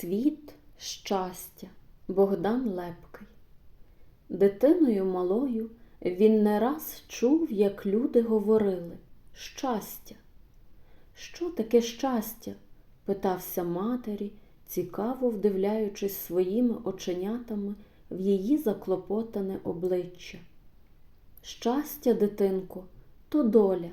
Цвіт щастя Богдан Лепкий. Дитиною малою він не раз чув, як люди говорили щастя. Що таке щастя? питався матері, цікаво вдивляючись своїми оченятами в її заклопотане обличчя. Щастя, дитинко, то доля,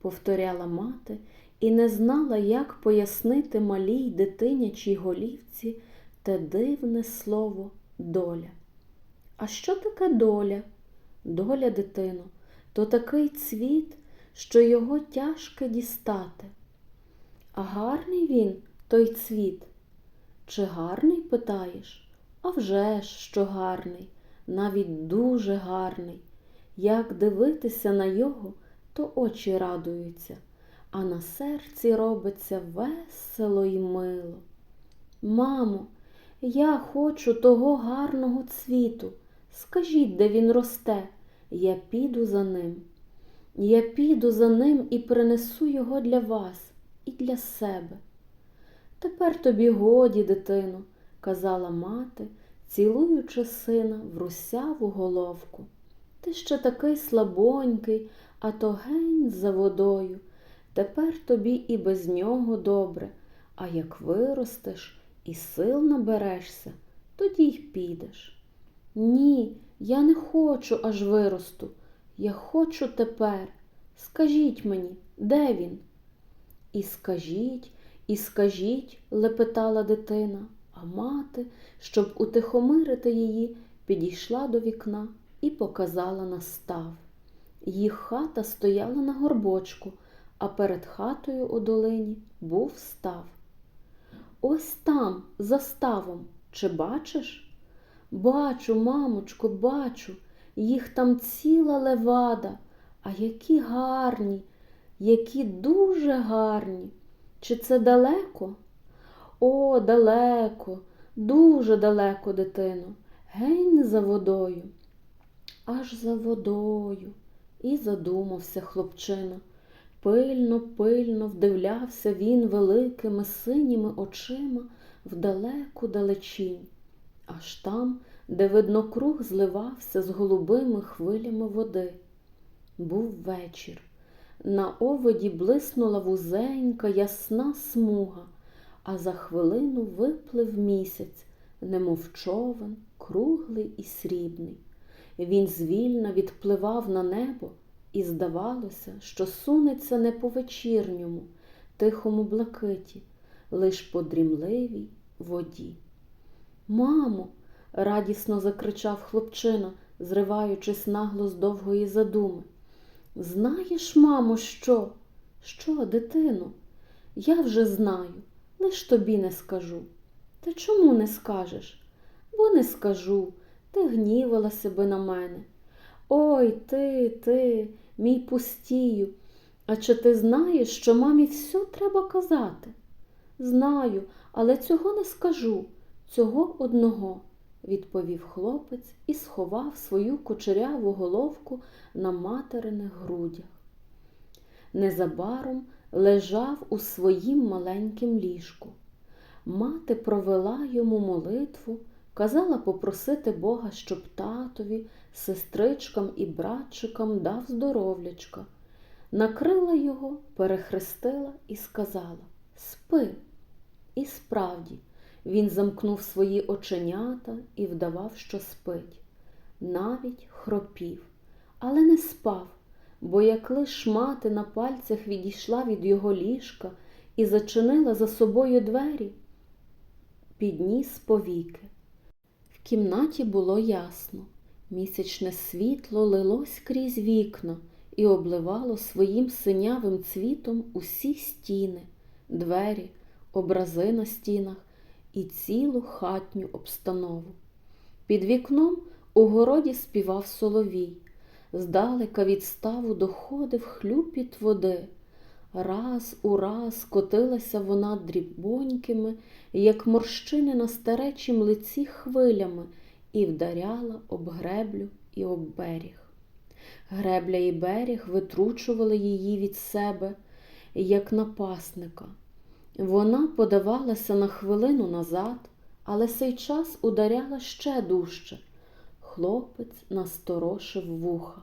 повторяла мати і не знала, як пояснити малій дитинячій голівці те дивне слово доля. А що таке доля? Доля, дитино, то такий цвіт, що його тяжко дістати. А гарний він, той цвіт? Чи гарний, питаєш? А вже ж, що гарний, навіть дуже гарний. Як дивитися на його, то очі радуються, а на серці робиться весело й мило. Мамо, я хочу того гарного цвіту. Скажіть, де він росте, я піду за ним. Я піду за ним і принесу його для вас і для себе. Тепер тобі годі, дитино, казала мати, цілуючи сина в русяву головку. Ти ще такий слабонький, а то гень за водою. Тепер тобі і без нього добре, а як виростеш і сил наберешся, тоді й підеш. Ні, я не хочу аж виросту. Я хочу тепер. Скажіть мені, де він? І скажіть, і скажіть, лепетала дитина, а мати, щоб утихомирити її, підійшла до вікна і показала на став. Їх хата стояла на горбочку, а перед хатою у долині був став. Ось там, за ставом, чи бачиш? Бачу, мамочко, бачу, їх там ціла левада, а які гарні, які дуже гарні. Чи це далеко? О, далеко, дуже далеко, дитино, гень за водою. Аж за водою. І задумався хлопчина. Пильно, пильно вдивлявся він великими синіми очима в далеку далечінь, аж там, де видно круг зливався з голубими хвилями води. Був вечір. На оводі блиснула вузенька ясна смуга, а за хвилину виплив місяць, немов човен, круглий і срібний. Він звільно відпливав на небо, і здавалося, що сунеться не по вечірньому, тихому блакиті, лиш по дрімливій воді. Мамо, радісно закричав хлопчина, зриваючись нагло з довгої задуми. Знаєш, мамо, що? Що, дитино? Я вже знаю, лиш тобі не скажу. Ти чому не скажеш? Бо не скажу. Ти гнівалася би на мене. Ой ти, ти, мій пустію. А чи ти знаєш, що мамі все треба казати? Знаю, але цього не скажу, цього одного, відповів хлопець і сховав свою кучеряву головку на материних грудях. Незабаром лежав у своїм маленькім ліжку. Мати провела йому молитву. Казала попросити Бога, щоб татові, сестричкам і братчикам дав здоровлячка. Накрила його, перехрестила і сказала Спи. І справді, він замкнув свої оченята і вдавав, що спить. Навіть хропів, але не спав, бо як лиш мати на пальцях відійшла від його ліжка і зачинила за собою двері, підніс повіки. В кімнаті було ясно. Місячне світло лилось крізь вікна і обливало своїм синявим цвітом усі стіни, двері, образи на стінах і цілу хатню обстанову. Під вікном у городі співав соловій. Здалека від ставу доходив хлюпіт води. Раз у раз котилася вона дрібонькими, як морщини на старечім лиці хвилями, і вдаряла об греблю і об берег. Гребля і берег витручували її від себе, як напасника. Вона подавалася на хвилину назад, але сей час ударяла ще дужче. Хлопець насторошив вуха.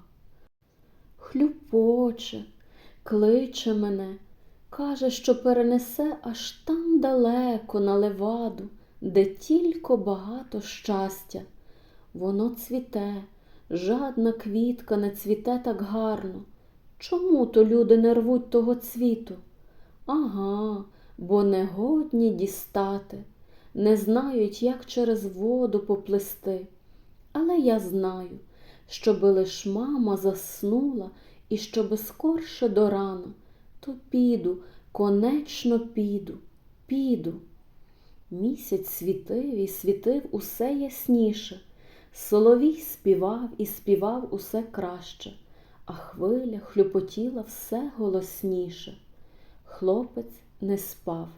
Хлюпоче, кличе мене, каже, що перенесе аж там далеко на леваду, де тільки багато щастя. Воно цвіте, жадна квітка не цвіте так гарно. Чому то люди не рвуть того цвіту? Ага, бо негодні дістати, не знають, як через воду поплисти. Але я знаю, щоби лиш мама заснула і щоби скорше до рана, то піду, конечно піду, піду. Місяць світив і світив усе ясніше. Соловій співав і співав усе краще, а хвиля хлюпотіла все голосніше. Хлопець не спав,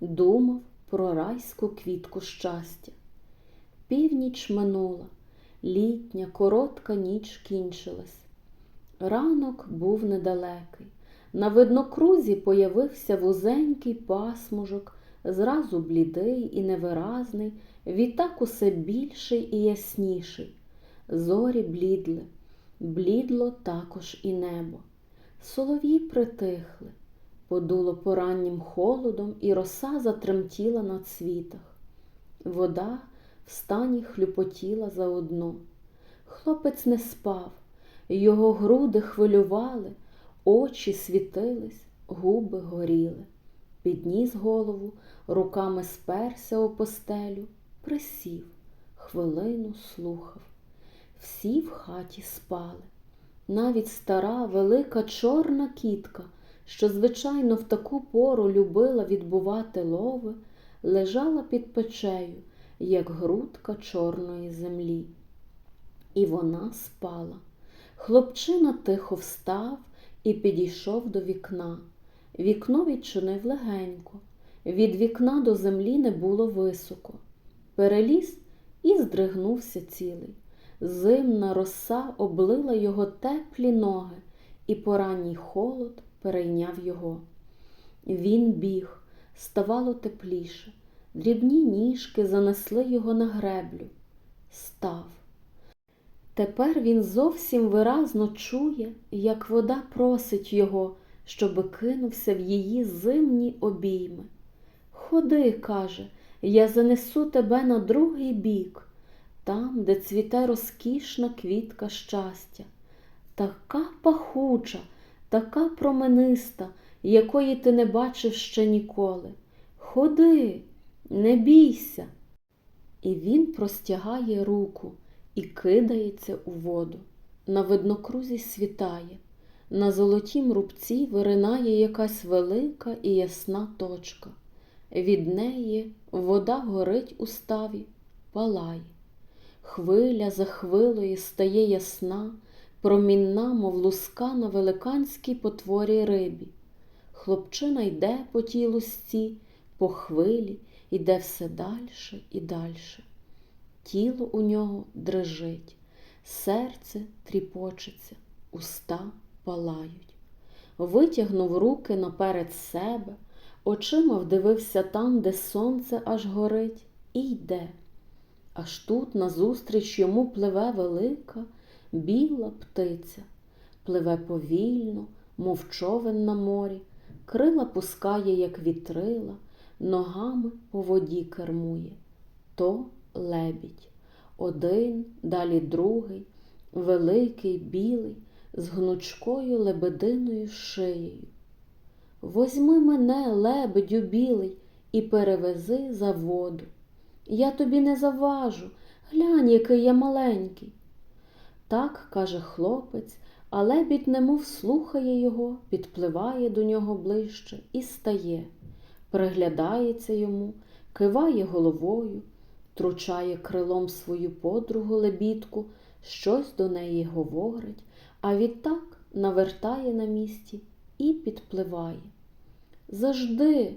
думав про райську квітку щастя. Північ минула, літня коротка ніч кінчилась. Ранок був недалекий. На виднокрузі появився вузенький пасмужок, зразу блідий і невиразний, відтак усе більший і ясніший. Зорі блідли, блідло також і небо. Солов'ї притихли, подуло пораннім холодом, і роса затремтіла на цвітах. Вода в стані хлюпотіла заодно. Хлопець не спав, його груди хвилювали, очі світились, губи горіли. Підніс голову, руками сперся у постелю, присів, хвилину слухав. Всі в хаті спали. Навіть стара велика чорна кітка, що, звичайно, в таку пору любила відбувати лови, лежала під печею, як грудка чорної землі. І вона спала. Хлопчина тихо встав і підійшов до вікна. Вікно відчинив легенько. Від вікна до землі не було високо. Переліз і здригнувся цілий. Зимна роса облила його теплі ноги, і поранній холод перейняв його. Він біг, ставало тепліше, дрібні ніжки занесли його на греблю. Став. Тепер він зовсім виразно чує, як вода просить його, щоби кинувся в її зимні обійми. Ходи, каже, я занесу тебе на другий бік, там, де цвіте розкішна квітка щастя, така пахуча, така промениста, якої ти не бачив ще ніколи. Ходи, не бійся. І він простягає руку і кидається у воду. На виднокрузі світає, на золотім рубці виринає якась велика і ясна точка. Від неї вода горить у ставі, палає. Хвиля за хвилою стає ясна, промінна, мов луска на великанській потворі рибі. Хлопчина йде по тій лусці, по хвилі, йде все дальше і дальше. Тіло у нього дрижить, серце тріпочеться, уста палають. Витягнув руки наперед себе, очима вдивився там, де сонце аж горить, і йде. Аж тут назустріч йому пливе велика, біла птиця, пливе повільно, мов човен на морі, крила пускає, як вітрила, ногами по воді кермує. То лебідь. Один, далі другий, великий, білий, з гнучкою лебединою шиєю. Возьми мене, лебедю білий, і перевези за воду. Я тобі не заважу, глянь, який я маленький. Так каже хлопець, а лебідь немов слухає його, підпливає до нього ближче і стає, приглядається йому, киває головою, тручає крилом свою подругу лебідку, щось до неї говорить, а відтак навертає на місці і підпливає. Зажди,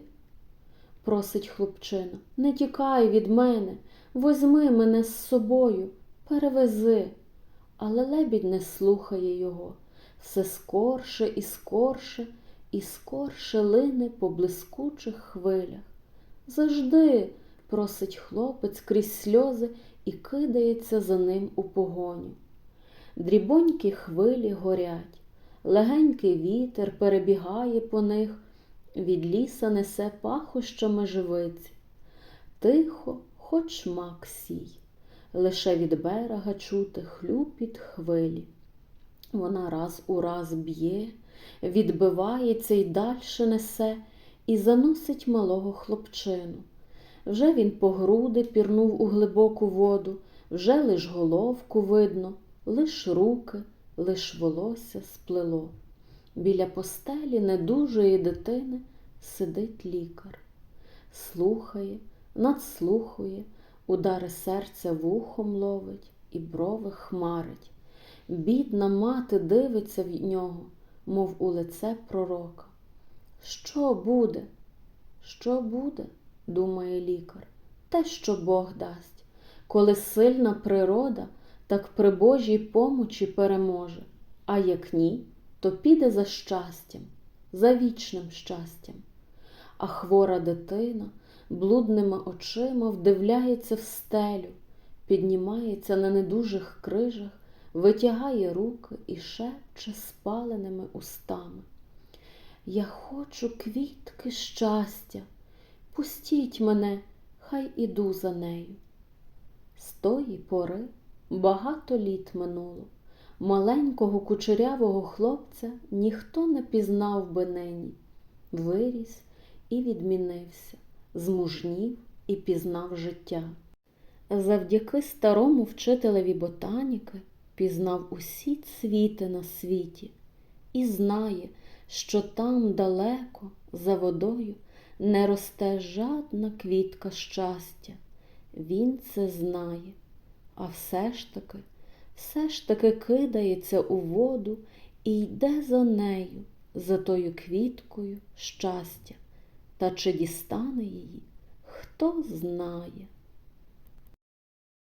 просить хлопчина, не тікай від мене, возьми мене з собою, перевези. Але лебідь не слухає його, все скорше і скорше, і скорше лине по блискучих хвилях. Завжди, просить хлопець крізь сльози і кидається за ним у погоню. Дрібонькі хвилі горять, легенький вітер перебігає по них, від ліса несе пахощами живиці. Тихо, хоч мак сій, лише від берега чути хлюпіт хвилі. Вона раз у раз б'є, відбивається й дальше несе, і заносить малого хлопчину. Вже він по груди пірнув у глибоку воду, вже лиш головку видно, лиш руки, лиш волосся сплело. Біля постелі недужої дитини сидить лікар, слухає, надслухує, удари серця вухом ловить і брови хмарить. Бідна мати дивиться в нього, мов у лице пророка. Що буде? Що буде? думає лікар, те, що Бог дасть, коли сильна природа, так при Божій помочі переможе, а як ні, то піде за щастям, за вічним щастям. А хвора дитина блудними очима вдивляється в стелю, піднімається на недужих крижах, витягає руки і шепче спаленими устами. Я хочу квітки щастя, пустіть мене, хай іду за нею. З тої пори багато літ минуло. Маленького кучерявого хлопця ніхто не пізнав би нині. Виріс і відмінився, змужнів і пізнав життя. Завдяки старому вчителеві ботаніки пізнав усі цвіти на світі і знає, що там далеко, за водою, не росте жадна квітка щастя. Він це знає, а все ж таки, все ж таки кидається у воду і йде за нею, за тою квіткою щастя. Та чи дістане її, хто знає.